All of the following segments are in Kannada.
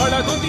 Voilà ton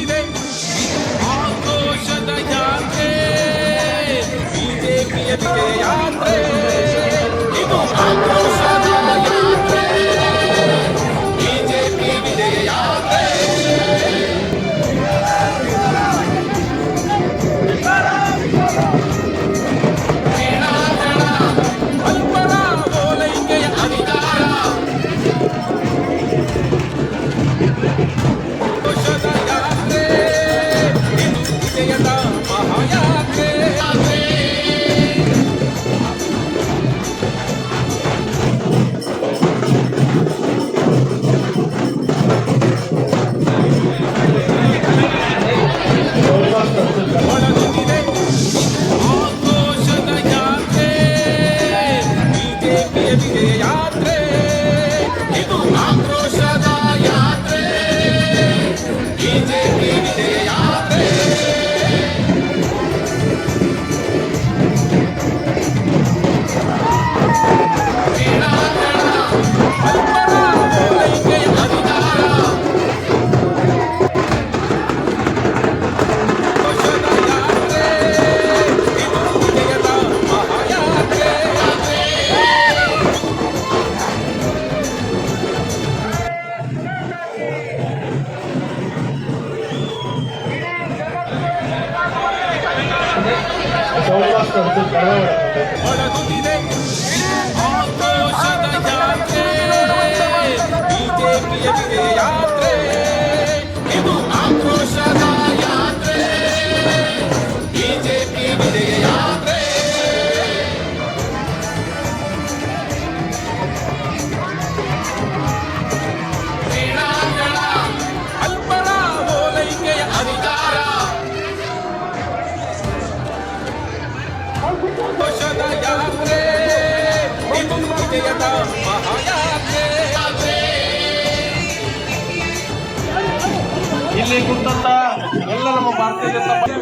ಭಾರತೀಯ ಜನತಾ ಪಕ್ಷ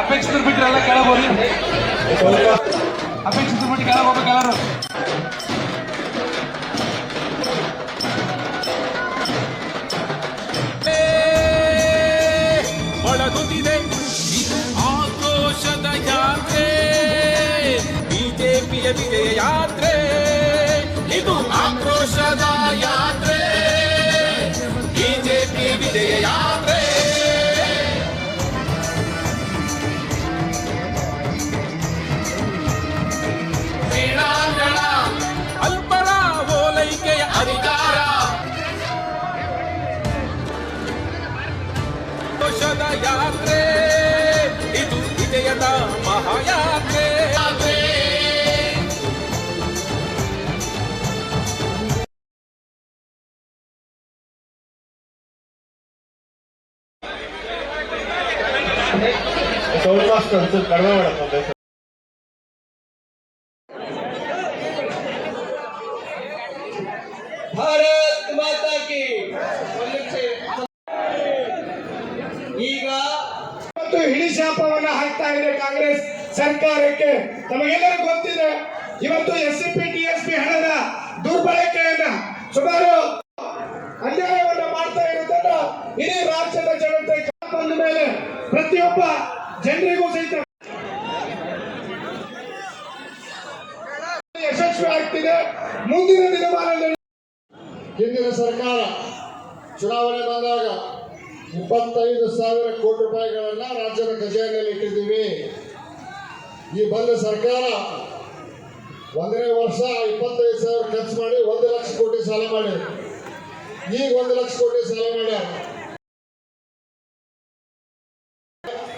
ಅಪೇಕ್ಷಿತ ಬಿಟ್ಟರೆ ಎಲ್ಲ ಕೆಳಗೋರಿ ಅಪೇಕ್ಷಿತ ಬಿಟ್ಟು ಕೆಳಗೆ ಹೋಗ್ಬೇಕು ಎಲ್ಲರೂ. ಸೌಂಡ್ ಅಂತೂ ಕಡಿಮೆ ಮಾಡಕ್ಕೆ ಭಾರತ್ ಮಾತಾ ಕಿ ಈಗ ಮತ್ತು ಹಿಡಿಶಾಪವನ್ನು ಹಾಕ್ತಾ ಇದೆ ಕಾಂಗ್ರೆಸ್ ಸರ್ಕಾರಕ್ಕೆ. ನಮಗೆಲ್ಲರೂ ಗೊತ್ತಿದೆ, ಇವತ್ತು S C P T S P ಹಣದ ದುರ್ಬಳಕೆಯನ್ನ ಸುಮಾರು ಅನ್ಯಾಯವನ್ನ ಮಾಡ್ತಾ ಇರೋದನ್ನ ಇಡೀ ರಾಜ್ಯದ ಜನತೆ ಮೇಲೆ ಪ್ರತಿಯೊಬ್ಬ ಜನರಿಗೂ ಸಹಿತ ಯಶಸ್ವಿ ಆಗ್ತಿದೆ. ಮುಂದಿನ ದಿನಮಾನದಲ್ಲಿ ಹಿಂದಿನ ಸರ್ಕಾರ ಚುನಾವಣೆ ಬಂದಾಗ ಇಪ್ಪತ್ತೈದು ಸಾವಿರ ಕೋಟಿ ರೂಪಾಯಿಗಳನ್ನ ರಾಜ್ಯದ ಖಜಾನೆಯಲ್ಲಿ ಇಟ್ಟಿದ್ದೀವಿ. ಈ ಬಂದ ಸರ್ಕಾರ ಒಂದನೇ ವರ್ಷ ಇಪ್ಪತ್ತೈದು ಸಾವಿರ ಖರ್ಚು ಮಾಡಿ ಒಂದು ಲಕ್ಷ ಕೋಟಿ ಸಾಲ ಮಾಡಿ ಈಗ ಒಂದು ಲಕ್ಷ ಕೋಟಿ ಸಾಲ ಮಾಡ್ಯಾರ.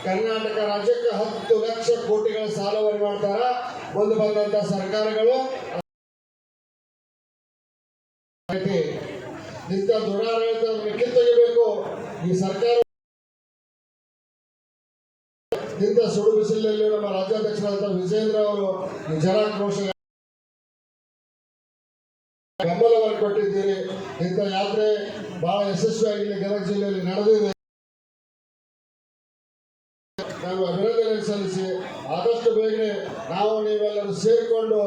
ಕರ್ನಾಟಕ ರಾಜ್ಯಕ್ಕೆ ಹತ್ತು ಲಕ್ಷ ಕೋಟಿಗಳ ಸಾಲವನ್ನು ಮಾಡ್ತಾರ? ಬಂದು ಬಂದಂತ ಸರ್ಕಾರಗಳು. ಇಂಥ ದುರಾಡಳಿತವನ್ನು ಕಿತ್ತೊಗೆಯಬೇಕು. ಈ ಸರ್ಕಾರ ಇಂಥ ಸುಡು ಬಿಸಿಲಿನಲ್ಲಿ ನಮ್ಮ ರಾಜ್ಯಾಧ್ಯಕ್ಷರಾದ ವಿಜೇಂದ್ರ ಅವರು ಜನಾಕ್ರೋಶ ಬೆಂಬಲವನ್ನು ಕೊಟ್ಟಿದ್ದೀರಿ. ಇಂಥ ಯಾತ್ರೆ ಬಹಳ ಯಶಸ್ವಿಯಾಗಿ ಗದಗ ಜಿಲ್ಲೆಯಲ್ಲಿ ನಡೆದಿದೆ. ಆದಷ್ಟು ಬೇಗನೆ ನಾವು ನೀವೆಲ್ಲರೂ ಸೇರಿಕೊಂಡು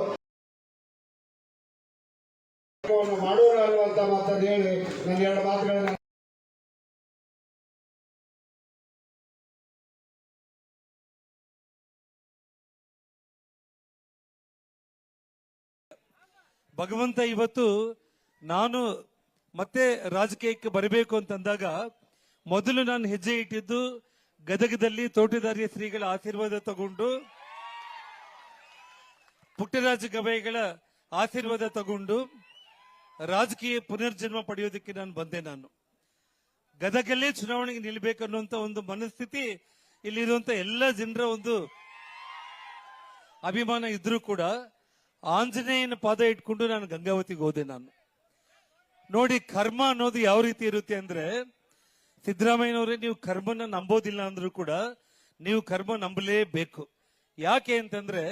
ಮಾಡೋಣ ಅನ್ನುವಂತ ಮಾತನ್ನು ಹೇಳಿ ನನ್ನ ಎರಡು ಮಾತುಗಳನ್ನ ಭಗವಂತ ಇವತ್ತು ನಾನು ಮತ್ತೆ ರಾಜಕೀಯಕ್ಕೆ ಬರಬೇಕು ಅಂತಂದಾಗ ಮೊದಲು ನಾನು ಹೆಜ್ಜೆ ಇಟ್ಟಿದ್ದು ಗದಗದಲ್ಲಿ ತೋಟದಾರ್ಯ ಶ್ರೀಗಳ ಆಶೀರ್ವಾದ ತಗೊಂಡು, ಪುಟ್ಟರಾಜ ಗವಾಯಿಗಳ ಆಶೀರ್ವಾದ ತಗೊಂಡು ರಾಜಕೀಯ ಪುನರ್ಜನ್ಮ ಪಡೆಯೋದಕ್ಕೆ ನಾನು ಬಂದೆ ನಾನು. ಗದಗಲ್ಲೇ ಚುನಾವಣೆಗೆ ನಿಲ್ಬೇಕನ್ನುವಂತ ಒಂದು ಮನಸ್ಥಿತಿ ಇಲ್ಲಿರುವಂತ ಎಲ್ಲ ಜನರ ಒಂದು ಅಭಿಮಾನ ಇದ್ರೂ ಕೂಡ ಆಂಜನೇಯನ ಪಾದ ಇಟ್ಕೊಂಡು ನಾನು ಗಂಗಾವತಿಗೆ ಹೋದೆ ನಾನು. ನೋಡಿ, ಕರ್ಮ ಅನ್ನೋದು ಯಾವ ರೀತಿ ಇರುತ್ತೆ ಅಂದ್ರೆ ಸಿದ್ದರಾಮಯ್ಯನವರೇ, ನೀವು ಕರ್ಮನ ನಂಬೋದಿಲ್ಲ ಅಂದ್ರೂ ಕೂಡ ನೀವು ಕರ್ಮ ನಂಬಲೇಬೇಕು. ಯಾಕೆ ಅಂತಂದ್ರೆ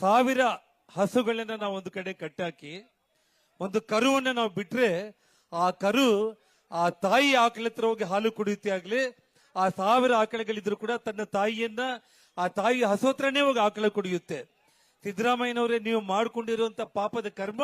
ಸಾವಿರ ಹಸುಗಳನ್ನ ನಾವು ಒಂದು ಕಡೆ ಕಟ್ಟಾಕಿ, ಒಂದು ಕರುವನ್ನ ನಾವು ಬಿಟ್ರೆ ಆ ಕರು ಆ ತಾಯಿ ಆಕಳ ಹತ್ರ ಹೋಗಿ ಹಾಲು ಕುಡಿಯುತ್ತೆ ಆಗ್ಲಿ, ಆ ಸಾವಿರ ಆಕಳಗಳಿದ್ರು ಕೂಡ ತನ್ನ ತಾಯಿಯನ್ನ, ಆ ತಾಯಿ ಹಸು ಹತ್ರನೇ ಹೋಗಿ ಆಕಳ ಕುಡಿಯುತ್ತೆ. ಸಿದ್ದರಾಮಯ್ಯನವರೇ, ನೀವು ಮಾಡಿಕೊಂಡಿರುವಂತ ಪಾಪದ ಕರ್ಮ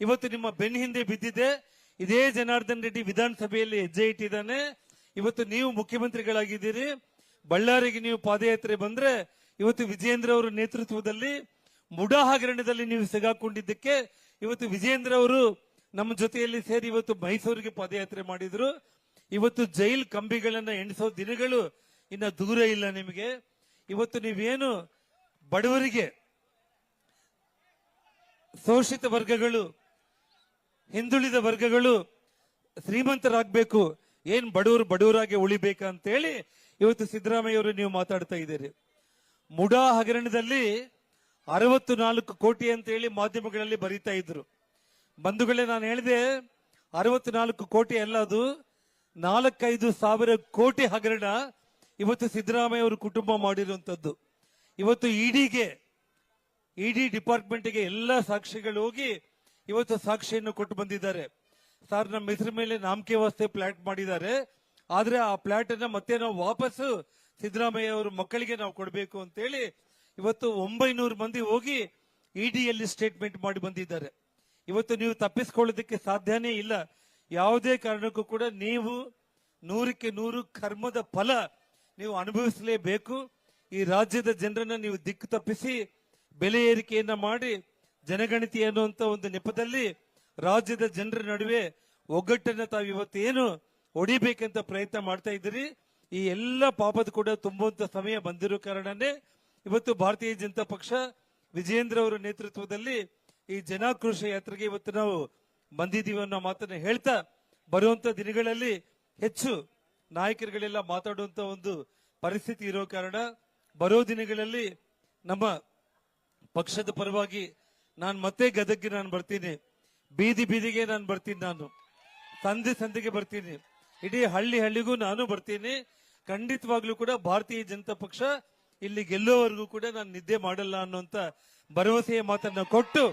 ಇವತ್ತು ನಿಮ್ಮ ಬೆನ್ನ ಹಿಂದೆ ಬಿದ್ದಿದೆ. ಇದೇ ಜನಾರ್ದನ್ ರೆಡ್ಡಿ ವಿಧಾನಸಭೆಯಲ್ಲಿ ಹೆಜ್ಜೆ ಇಟ್ಟಿದ್ದಾನೆ. ಇವತ್ತು ನೀವು ಮುಖ್ಯಮಂತ್ರಿಗಳಾಗಿದ್ದೀರಿ. ಬಳ್ಳಾರಿಗೆ ನೀವು ಪಾದಯಾತ್ರೆ ಬಂದ್ರೆ ಇವತ್ತು ವಿಜೇಂದ್ರ ಅವರ ನೇತೃತ್ವದಲ್ಲಿ ಮುಡಾ ಹಗರಣದಲ್ಲಿ ನೀವು ಸಿಗಾಕೊಂಡಿದ್ದಕ್ಕೆ ಇವತ್ತು ವಿಜೇಂದ್ರ ಅವರು ನಮ್ಮ ಜೊತೆಯಲ್ಲಿ ಸೇರಿ ಇವತ್ತು ಮೈಸೂರಿಗೆ ಪಾದಯಾತ್ರೆ ಮಾಡಿದ್ರು. ಇವತ್ತು ಜೈಲ್ ಕಂಬಿಗಳನ್ನ ಎಣಿಸೋ ದಿನಗಳು ಇನ್ನ ದೂರ ಇಲ್ಲ ನಿಮಗೆ. ಇವತ್ತು ನೀವೇನು ಬಡವರಿಗೆ ಶೋಷಿತ ವರ್ಗಗಳು ಹಿಂದುಳಿದ ವರ್ಗಗಳು ಶ್ರೀಮಂತರಾಗಬೇಕು, ಏನ್ ಬಡವರು ಬಡವರಾಗಿ ಉಳಿಬೇಕಂತೇಳಿ ಇವತ್ತು ಸಿದ್ದರಾಮಯ್ಯ ಅವರು ನೀವು ಮಾತಾಡ್ತಾ ಇದ್ದೀರಿ. ಮುಡಾ ಹಗರಣದಲ್ಲಿ ಅರವತ್ತು ನಾಲ್ಕು ಕೋಟಿ ಅಂತೇಳಿ ಮಾಧ್ಯಮಗಳಲ್ಲಿ ಬರೀತಾ ಇದ್ರು. ಬಂಧುಗಳೇ, ನಾನು ಹೇಳಿದೆ, ಅರವತ್ತು ನಾಲ್ಕು ಕೋಟಿ ಅಲ್ಲ ಅದು, ನಾಲ್ಕೈದು ಸಾವಿರ ಕೋಟಿ ಹಗರಣ ಇವತ್ತು ಸಿದ್ದರಾಮಯ್ಯ ಅವರು ಕುಟುಂಬ ಮಾಡಿರುವಂತದ್ದು ಇವತ್ತು ಇಡಿಗೆ, ಇಡಿ ಡಿಪಾರ್ಟ್ಮೆಂಟ್ಗೆ ಎಲ್ಲ ಸಾಕ್ಷಿಗಳು ಹೋಗಿ ಇವತ್ತು ಸಾಕ್ಷಿಯನ್ನು ಕೊಟ್ಟು ಬಂದಿದ್ದಾರೆ. ಸರ್, ನಮ್ಮ ಹೆಸರು ಮೇಲೆ ನಾಮಕೆ ವ್ಯವಸ್ಥೆ ಫ್ಲಾಟ್ ಮಾಡಿದ್ದಾರೆ. ಆದ್ರೆ ಆ ಪ್ಲಾಟ್ ಅನ್ನ ಮತ್ತೆ ನಾವು ವಾಪಸ್ ಸಿದ್ದರಾಮಯ್ಯ ಅವರ ಮಕ್ಕಳಿಗೆ ನಾವು ಕೊಡಬೇಕು ಅಂತೇಳಿ ಇವತ್ತು ಒಂಬೈನೂರು ಮಂದಿ ಹೋಗಿ ಇಡಿಯಲ್ಲಿ ಸ್ಟೇಟ್ಮೆಂಟ್ ಮಾಡಿ ಬಂದಿದ್ದಾರೆ. ಇವತ್ತು ನೀವು ತಪ್ಪಿಸ್ಕೊಳ್ಳೋದಕ್ಕೆ ಸಾಧ್ಯನೇ ಇಲ್ಲ. ಯಾವುದೇ ಕಾರಣಕ್ಕೂ ಕೂಡ ನೀವು ನೂರಕ್ಕೆ ನೂರು ಕರ್ಮದ ಫಲ ನೀವು ಅನುಭವಿಸಲೇಬೇಕು. ಈ ರಾಜ್ಯದ ಜನರನ್ನ ನೀವು ದಿಕ್ಕು ತಪ್ಪಿಸಿ, ಬೆಲೆ ಏರಿಕೆಯನ್ನ ಮಾಡಿ ಜನಗಣತಿ ಅನ್ನುವಂತ ಒಂದು ನೆಪದಲ್ಲಿ ರಾಜ್ಯದ ಜನರ ನಡುವೆ ಒಗ್ಗಟ್ಟನ್ನ ತಾವು ಇವತ್ತೇನು ಹೊಡಿಬೇಕಂತ ಪ್ರಯತ್ನ ಮಾಡ್ತಾ ಇದ್ದೀರಿ. ಈ ಎಲ್ಲ ಪಾಪದ ಕೂಡ ತುಂಬುವಂತ ಸಮಯ ಬಂದಿರೋ ಕಾರಣನೇ ಇವತ್ತು ಭಾರತೀಯ ಜನತಾ ಪಕ್ಷ ವಿಜಯೇಂದ್ರ ಅವರ ನೇತೃತ್ವದಲ್ಲಿ ಈ ಜನಾಕ್ರೋಶ ಯಾತ್ರೆಗೆ ಇವತ್ತು ನಾವು ಬಂದಿದ್ದೀವಿ ಅನ್ನೋ ಮಾತನ್ನ ಹೇಳ್ತಾ ಬರುವಂತ ದಿನಗಳಲ್ಲಿ ಹೆಚ್ಚು ನಾಯಕರುಗಳೆಲ್ಲ ಮಾತಾಡುವಂತ ಒಂದು ಪರಿಸ್ಥಿತಿ ಇರೋ ಕಾರಣ ಬರೋ ದಿನಗಳಲ್ಲಿ ನಮ್ಮ ಪಕ್ಷದ ಪರವಾಗಿ ನಾನು ಮತ್ತೆ ಗದಗ್ಗೆ ನಾನು ಬರ್ತೀನಿ. ಬೀದಿ ಬೀದಿಗೆ ನಾನು ಬರ್ತೀನಿ ನಾನು. ಸಂಧಿ ಸಂಧಿಗೆ ಬರ್ತೀನಿ. ಇಡೀ ಹಳ್ಳಿ ಹಳ್ಳಿಗೂ ನಾನು ಬರ್ತೀನಿ. ಖಂಡಿತವಾಗ್ಲೂ ಕೂಡ ಭಾರತೀಯ ಜನತಾ ಪಕ್ಷ ಇಲ್ಲಿ ಗೆಲ್ಲೋವರೆಗೂ ಕೂಡ ನಾನು ನಿದ್ದೆ ಮಾಡಲ್ಲ ಅನ್ನುವಂತ ಭರವಸೆಯ ಮಾತನ್ನ ಕೊಟ್ಟು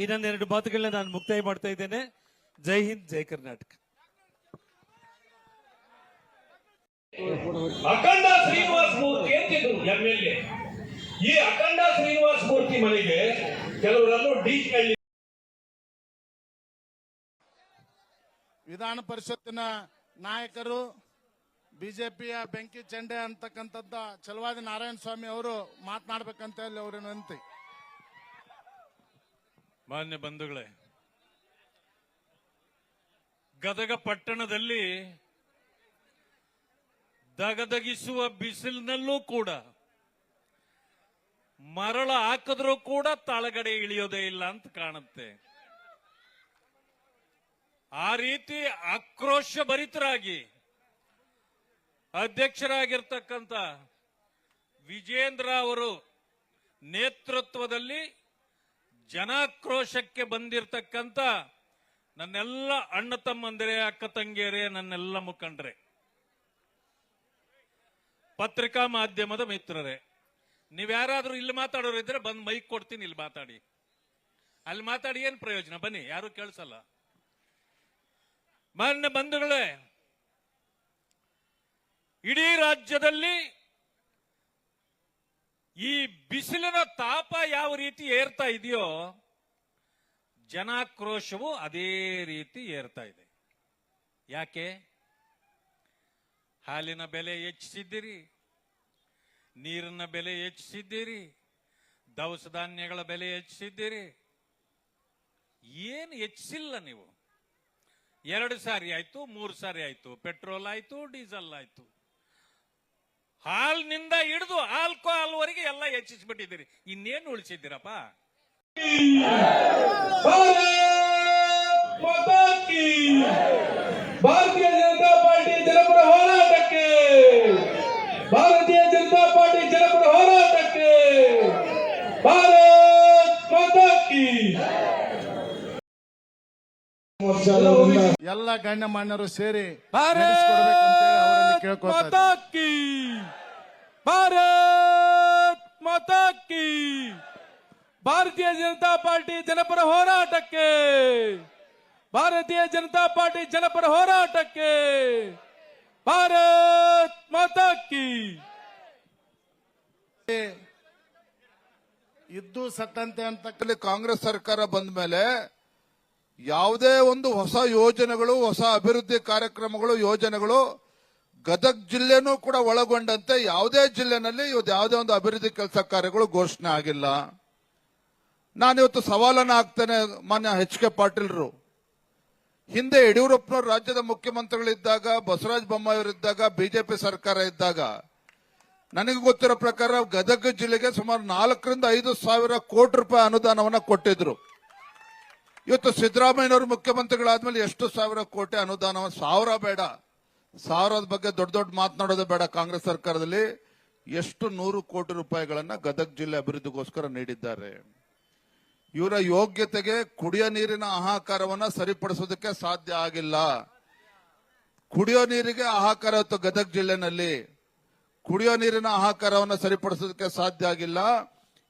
ಈ ನನ್ನ ಎರಡು ಮಾತುಗಳನ್ನ ನಾನು ಮುಕ್ತಾಯ ಮಾಡ್ತಾ ಇದ್ದೇನೆ. ಜೈ ಹಿಂದ್, ಜೈ ಕರ್ನಾಟಕ. ಶ್ರೀನಿವಾಸ ಮೂರ್ತಿ ಅಂತಿದ್ರು ಎಂ ಎಲ್ ಎ. ಈ ಅಖಂಡ ಶ್ರೀನಿವಾಸ ಮೂರ್ತಿ ಮನೆಗೆ ಕೆಲವರನ್ನು ಡಿ ವಿಧಾನ ಪರಿಷತ್ತಿನ ನಾಯಕರು ಬಿಜೆಪಿಯ ಬೆಂಕಿ ಚಂಡೆ ಅಂತಕ್ಕಂಥದ್ದ ಚಲವಾದಿ ನಾರಾಯಣ ಸ್ವಾಮಿ ಅವರು ಮಾತನಾಡಬೇಕಂತ ಹೇಳಿ ಅವ್ರ ವಿನಂತಿ. ಮಾನ್ಯ ಬಂಧುಗಳೇ ಗದಗ ಪಟ್ಟಣದಲ್ಲಿ ದಗದಗಿಸುವ ಬಿಸಿಲಿನಲ್ಲೂ ಕೂಡ ಮರಳ ಹಾಕಿದ್ರೂ ಕೂಡ ತಳಗಡೆ ಇಳಿಯೋದೇ ಇಲ್ಲ ಅಂತ ಕಾಣುತ್ತೆ. ಆ ರೀತಿ ಆಕ್ರೋಶ ಭರಿತರಾಗಿ ಅಧ್ಯಕ್ಷರಾಗಿರ್ತಕ್ಕಂಥ ವಿಜೇಂದ್ರ ಅವರು ನೇತೃತ್ವದಲ್ಲಿ ಜನಾಕ್ರೋಶಕ್ಕೆ ಬಂದಿರತಕ್ಕಂತ ನನ್ನೆಲ್ಲ ಅಣ್ಣ ತಮ್ಮಂದಿರೇ, ಅಕ್ಕ ತಂಗಿಯರೇ, ನನ್ನೆಲ್ಲ ಮುಖಂಡರೇ. ಪತ್ರಿಕಾ ಮಾಧ್ಯಮದ ಮಿತ್ರರೇ. ನೀವ್ಯಾರಾದ್ರೂ ಇಲ್ಲಿ ಮಾತಾಡೋರು ಇದ್ರೆ ಬಂದ್ ಮೈಕ್ ಕೊಡ್ತೀನಿ ಇಲ್ಲಿ ಮಾತಾಡಿ. ಅಲ್ಲಿ ಮಾತಾಡಿ ಏನ್ ಪ್ರಯೋಜನ? ಬನ್ನಿ, ಯಾರು ಕೇಳಿಸಲ್ಲ. ಮಾನ್ಯ ಬಂಧುಗಳೇ, ಇಡೀ ರಾಜ್ಯದಲ್ಲಿ ಈ ಬಿಸಿಲಿನ ತಾಪ ಯಾವ ರೀತಿ ಏರ್ತಾ ಇದೆಯೋ, ಜನಾಕ್ರೋಶವು ಅದೇ ರೀತಿ ಏರ್ತಾ ಇದೆ. ಯಾಕೆ? ಹಾಲಿನ ಬೆಲೆ ಹೆಚ್ಚಿಸಿದ್ದೀರಿ. ನೀರಿನ ಬೆಲೆ ಹೆಚ್ಚಿಸಿದ್ದೀರಿ, ದವಸ ಧಾನ್ಯಗಳ ಬೆಲೆ ಹೆಚ್ಚಿಸಿದ್ದೀರಿ. ಏನು ಹೆಚ್ಚಿಸಿಲ್ಲ ನೀವು? ಎರಡು ಸಾರಿ ಆಯ್ತು, ಮೂರು ಸಾರಿ ಆಯ್ತು, ಪೆಟ್ರೋಲ್ ಆಯ್ತು, ಡೀಸೆಲ್ ಆಯ್ತು. ಹಾಲ್ನಿಂದ ಹಿಡಿದು ಆಲ್ಕೋಹಾಲ್ವರೆಗೆ ಎಲ್ಲ ಹೆಚ್ಚಿಸ್ಬಿಟ್ಟಿದ್ದೀರಿ. ಇನ್ನೇನು ಉಳಿಸಿದ್ದೀರಪ್ಪ? ಭಾರತೀಯ ಜನತಾ ಪಾರ್ಟಿ ಜನಪರ ಹೋರಾಟಕ್ಕೆ ಭಾರತೀಯ ಜನತಾ ಪಾರ್ಟಿ ಜನಪರ ಹೋರಾಟಕ್ಕೆ ಭಾರತ್ ಮಾತಾ ಕಿ ಎಲ್ಲ ಗಣ್ಯಮಾನ್ಯರು ಸೇರಿ ಭಾರತ್ ನಡೆಸ್ಕೊಡ್ಬೇಕಂತೇಳಿ ಅವರಲ್ಲಿ ಕೇಳ್ಕೊತಾ ಮಾತಾ ಕಿ ಭಾರತ್ ಮಾತಾ ಕಿ ಭಾರತೀಯ ಜನತಾ ಪಾರ್ಟಿ ಜನಪರ ಹೋರಾಟಕ್ಕೆ ಭಾರತೀಯ ಜನತಾ ಪಾರ್ಟಿ ಜನಪರ ಹೋರಾಟಕ್ಕೆ ಭಾರತ್ ಮಾತಾ ಕಿ. ಇದ್ದು ಸತ್ತಂತೆ ಅಂತ ಕಾಂಗ್ರೆಸ್ ಸರ್ಕಾರ ಬಂದ ಮೇಲೆ ಯಾವುದೇ ಒಂದು ಹೊಸ ಯೋಜನೆಗಳು, ಹೊಸ ಅಭಿವೃದ್ಧಿ ಕಾರ್ಯಕ್ರಮಗಳು, ಯೋಜನೆಗಳು ಗದಗ್ ಜಿಲ್ಲೆನೂ ಕೂಡ ಒಳಗೊಂಡಂತೆ ಯಾವುದೇ ಜಿಲ್ಲೆನಲ್ಲಿ ಇವತ್ತು ಯಾವುದೇ ಒಂದು ಅಭಿವೃದ್ಧಿ ಕೆಲಸ ಕಾರ್ಯಗಳು ಘೋಷಣೆ ಆಗಿಲ್ಲ. ನಾನಿವತ್ತು ಸವಾಲನ್ನ ಹಾಕ್ತೇನೆ ಮಾನ್ಯ ಎಚ್ ಕೆ ಪಾಟೀಲ್ರು. ಹಿಂದೆ ಯಡಿಯೂರಪ್ಪನವರು ರಾಜ್ಯದ ಮುಖ್ಯಮಂತ್ರಿಗಳಿದ್ದಾಗ, ಬಸವರಾಜ ಬೊಮ್ಮಾಯಿಯವರಿದ್ದಾಗ ಬಿಜೆಪಿ ಸರ್ಕಾರ ಇದ್ದಾಗ, ನನಗೆ ಗೊತ್ತಿರೋ ಪ್ರಕಾರ ಗದಗ ಜಿಲ್ಲೆಗೆ ಸುಮಾರು ನಾಲ್ಕರಿಂದ ಐದು ಸಾವಿರ ಕೋಟಿ ರೂಪಾಯಿ ಅನುದಾನವನ್ನ ಕೊಟ್ಟಿದ್ರು. ಇವತ್ತು ಸಿದ್ದರಾಮಯ್ಯನವರು ಮುಖ್ಯಮಂತ್ರಿಗಳಾದ್ಮೇಲೆ ಎಷ್ಟು ಸಾವಿರ ಕೋಟಿ ಅನುದಾನ ಸಾವಿರ ಬೇಡ. ಸಾವಿರದ ಬಗ್ಗೆ ದೊಡ್ಡ ದೊಡ್ಡ ಮಾತನಾಡೋದೇ ಬೇಡ ಕಾಂಗ್ರೆಸ್ ಸರ್ಕಾರದಲ್ಲಿ. ಎಷ್ಟು ನೂರು ಕೋಟಿ ರೂಪಾಯಿಗಳನ್ನ ಗದಗ ಜಿಲ್ಲೆ ಅಭಿವೃದ್ಧಿಗೋಸ್ಕರ ನೀಡಿದ್ದಾರೆ. ಇವರ ಯೋಗ್ಯತೆಗೆ ಕುಡಿಯೋ ನೀರಿನ ಹಾಹಾಕಾರವನ್ನ ಸರಿಪಡಿಸೋದಕ್ಕೆ ಸಾಧ್ಯ ಆಗಿಲ್ಲ. ಕುಡಿಯೋ ನೀರಿಗೆ ಆಹಾಕಾರ ಇತ್ತು ಗದಗ ಜಿಲ್ಲೆನಲ್ಲಿ. ಕುಡಿಯೋ ನೀರಿನ ಆಹಾಕಾರವನ್ನು ಸರಿಪಡಿಸೋದಕ್ಕೆ ಸಾಧ್ಯ ಆಗಿಲ್ಲ.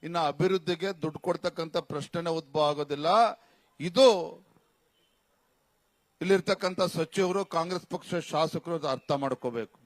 ಇನ್ನು ಅಭಿವೃದ್ಧಿಗೆ ದುಡ್ಡು ಕೊಡ್ತಕ್ಕಂಥ ಪ್ರಶ್ನೆನೇ ಉದ್ಭವ ಆಗೋದಿಲ್ಲ. ಇದು ಇಲ್ಲಿರ್ತಕ್ಕಂಥ ಸಚಿವರು ಕಾಂಗ್ರೆಸ್ ಪಕ್ಷ ಶಾಸಕರು ಅರ್ಥ ಮಾಡ್ಕೋಬೇಕು.